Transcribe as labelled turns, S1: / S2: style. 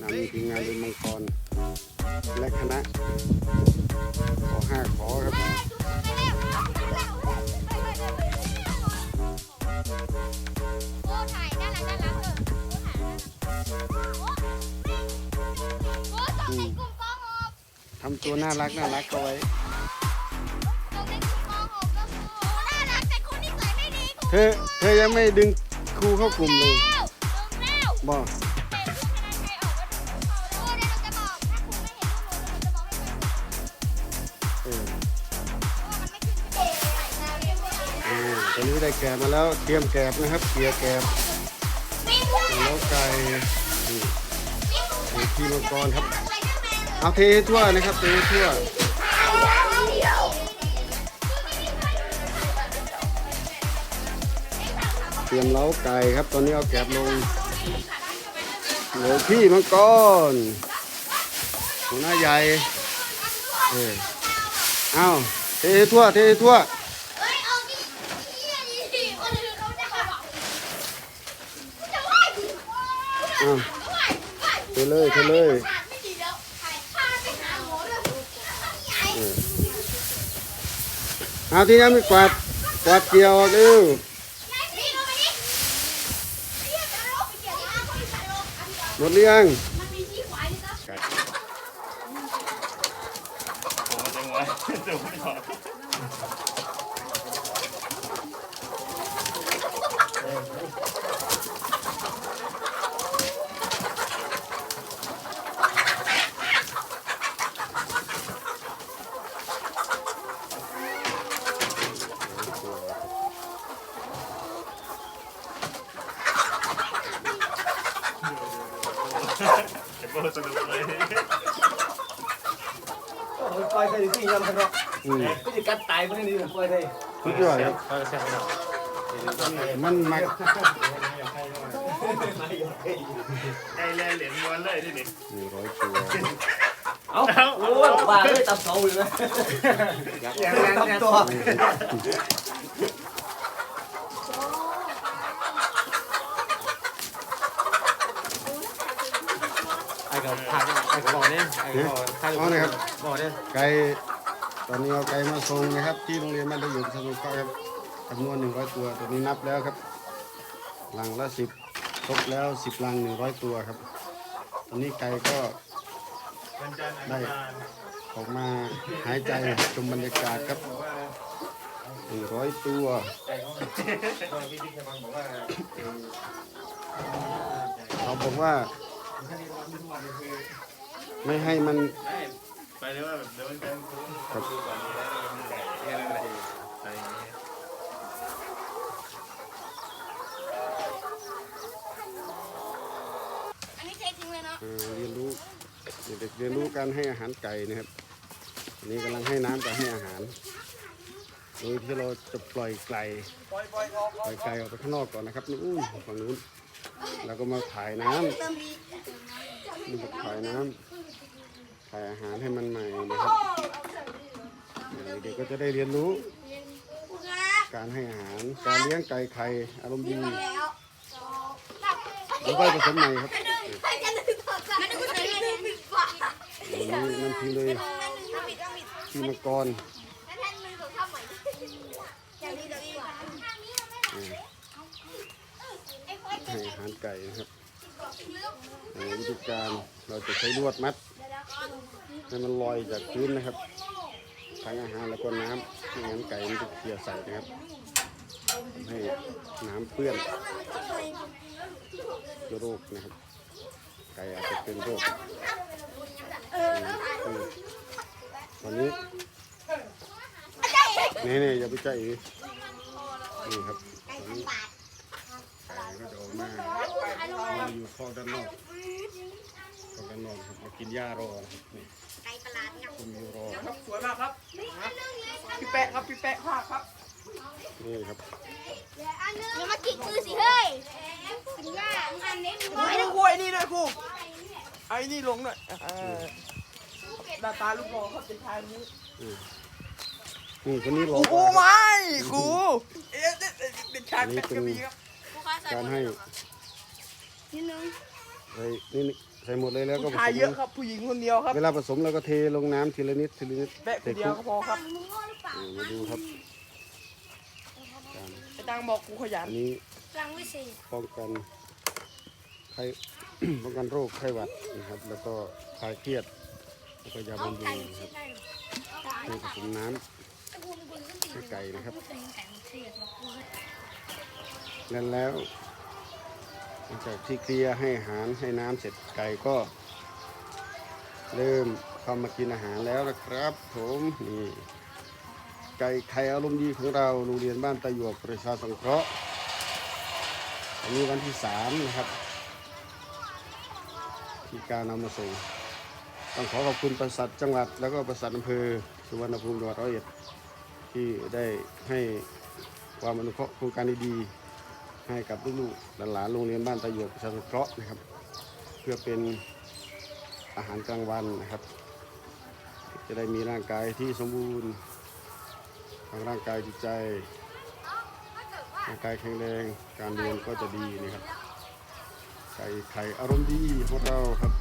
S1: นำทีมงานเป็นมังกร และคณะ ขอห้าขอครับ
S2: โอ้ถ่ายน่ารักน่ารักเออโอ้ถ่ายโอ้ส่งในกลุ่มป .6
S1: ทำตัวน่ารักน่ารักเอาไว้
S2: ส่งในกลุ่มป .6 ก็คือโอ้น่ารักแต่คุณนิสัยไม่ดีคุณ
S1: เธอเธอยังไม่ดึงครูเข้ากลุ่มเลย
S2: ลงแล้ว
S1: บอก
S2: อนนี้ได้
S1: แกบมาแล้วเตรียมแกบนะครับเกียแกบ
S2: วิ่งวิ่ง
S1: แล้วไก่นี่
S2: วิ่ง
S1: ทีมังกรครับ
S2: เอา
S1: เททั่วนะครับเททั่วเตรียมเล้าไก่ครับ ตอนนี้เอาแกบลงโหลพี่มังกรหัวหน้าใหญ่เออเอาเททั่วเททั่ว
S2: เฮ้ยเอาดิเหี้ยดิคนอื่นเขาจะบอกจะไหว้ดิ
S1: เอา
S2: ไหว้ไหว้
S1: เทเลยเทเลย
S2: ขาดไม่ดีแล้วใครพาไปหาหมอด้วยใหญ่
S1: เออเอาที่ยังไม่กวาดกวาดเกี่ยวเร็ว
S2: หญ่พี่ลงไปดิเหี้ยวห
S1: มดหรือยัง
S2: มันมีที่ขวะ
S1: ไก่
S3: ผมจังหวะ ดูไม่ออกจะโบสนุกเลย
S4: ปล่อยใส่ที่ยังมันเนาะ
S1: อืม
S4: ก็จะกัดตายมันนี่ปล่อยใส่
S1: สุดยอดครับ
S3: เขาจะแซ่บเนาะ
S1: มันมัก
S3: ไก่แล่เหรียญม้วนเลยที่นี่
S1: หนึ่งร้อยตัว
S4: เอ้าโอ้ยบ้าเลยตับเสาเลยนะ
S3: อย่างนั้น
S4: ตับตัว
S5: ไอ้กับทาง ไอ้กับบอกเนี่ยไอ้กับบอกทาง
S1: เอาเลยครับ
S5: บอกเนี่ย
S1: ไก่ตอนนี้เอาไก่มาส่งนะครับ ที่โรงเรียนมัธยมสนุกครับจำนวนหนึ่งร้อยตัวตัวนี้นับแล้วครับหลังละสิบครบแล้วสิบลังหนึ่งร้อยตัวครับ ตอนนี้ไก่ก็
S3: วันจันทร์อัง
S1: ได้
S3: คาร
S1: ออกมาหายใจชมบรรยากาศครับหนึ่งร้อยตัวเขาบอกว่า ไม่ให้มัน
S3: ไปเลยว่าแบบเดี๋ยววันจันทร์คุ้ม
S1: ครับ
S3: ดูก่อนนี้แล้วเรามีไก่แค่นั้นแหละอะไรอย่างเงี้ย
S2: อันนี้เททิ้งเลยเนาะ
S1: เอ่อเรียนรู้เด็กๆเรียนรู้การให้อาหารไก่นะครับอันนี้กำลังให้น้ำกับให้อาหาร โดยที่เราจะปล่อยไก่ปล่อยไก่ออกไปข้างนอกก่อนนะครับนู่นฝั่งนู้นแล้วก็มาถ่ายน้ำนี่ก็ถ่ายน้ำ ถ่ายอาหารให้มันใหม่นะครับเด็กก็จะได้เรียนรู้ การให้อาหาร การเลี้ยงไก่ไข่อารมณ์ดี
S2: แล้ว
S1: ก็ผสมใหม่ครับ
S2: ใครจะดึงต่อกันมันก็ใช้เลยปิดฝา
S1: อันนี้น้ำพริกเลย
S2: ถ้าปิดก็ปิด
S1: ที่มังกร
S2: แล้วแทนมือของข้าวใหม่อย่างนี้จะดีกราไม่
S1: อ่า
S2: ไอ้คน
S1: ให้อาหารไก่นะครับวิธีการเราจะใช้ลวดมัด ให้มันลอยจากพื้นนะครับทั้งอาหารแล้วก็น้ำไม่งั้นไก่มันจะเกลียใส่นะครับให้น้ำเปื้อนเชื้อโรคนะครับไก่อาจจะเป็นโรคอืมวันนี้นี่นี่อย่าไปใจอีกนี่ครับตอนนี้ไก่ก็จะออกมาอยู่คอกด้านนอก คอกด้านนอกครับมากินหญ้ารอนะครับนี่
S2: ไก่ประหลาดงับ
S1: คุณอยู่รอ
S4: ครับสวยมากครับพี่แปะครับพี่แปะภาพครับ
S1: นี่ครับ
S2: อย่ามาจิกมือสิเฮ้ยกินหญ้าอันนี้ดู
S4: ไม่ต้องกลัวไอ้นี่ด้วยครูไอ้นี่ลงหน่อยเออหน้าตาลูกน้องครับเป็นชายนี้
S1: นี่คนนี้รอ
S4: โอ้โหไม่ครูเอ๊ะเด็กชายเป็ดก็มีครับ
S1: การให้
S2: นิดนึง
S1: ไอ้นี่นี่ ใส่หมดเลยแล้วก็
S4: ผู้
S1: ผ
S4: ชาย
S1: สม
S4: เยอะครับผู้หญิงคนเดียวครับ
S1: เวลาผสมเราก็เทลงน้ำทีละนิดทีละนิด
S4: แบะคนเดียวก็พอครับ
S2: มึงโง่หรือเปล่า
S1: เออมาดูครับการ
S4: ไอ้ตังบอกกูขยัน
S1: อันนี้
S2: พลังวิเศษ
S1: ป้องกันไข้ ป้องกันโรคไข้หวัดนะครับ แล้วก็คลายเครียดแล้วก็ยา
S2: เอา
S1: บำรุ
S2: ไก่
S1: งนะค
S2: ใช่
S1: รับ
S2: ได้หรอ
S1: ให้ผสมน้
S2: ถ้าคุณคุณขึ้นตี
S1: ให้ไก่นะครับ
S2: พูดถึงไก่มันเครียดหรอกกูก็ำ
S1: นั้นแล้ว หลังจากที่เคลียร์ให้อาหารให้น้ำเสร็จไก่ก็ เริ่มเข้ามากินอาหารแล้วนะครับ ผมนี่ไก่ไข่อารมณ์ดีของเราโรงเรียนบ้านตะหยวกประชาสงเคราะห์อันนี้วันที่สามนะครับ ที่การนำมาส่งต้องขอขอบคุณประสัทจังหวัด แล้วก็ประสัทอำเภอสุวรรณภูมิจังหวัดร้อยเอ็ดที่ได้ให้ความอนุเคราะห์โครงการดีๆ ให้กับลูกๆหลานๆโรงเรียนบ้านตะหยวกประชาสงเคราะห์นะครับ เพื่อเป็นอาหารกลางวันนะครับ จะได้มีร่างกายที่สมบูรณ์ทางร่างกายจิตใจร่างกายแข็งแรงการเรียนก็จะดีนะครับไก่ไข่อารมณ์ดีของเราครับ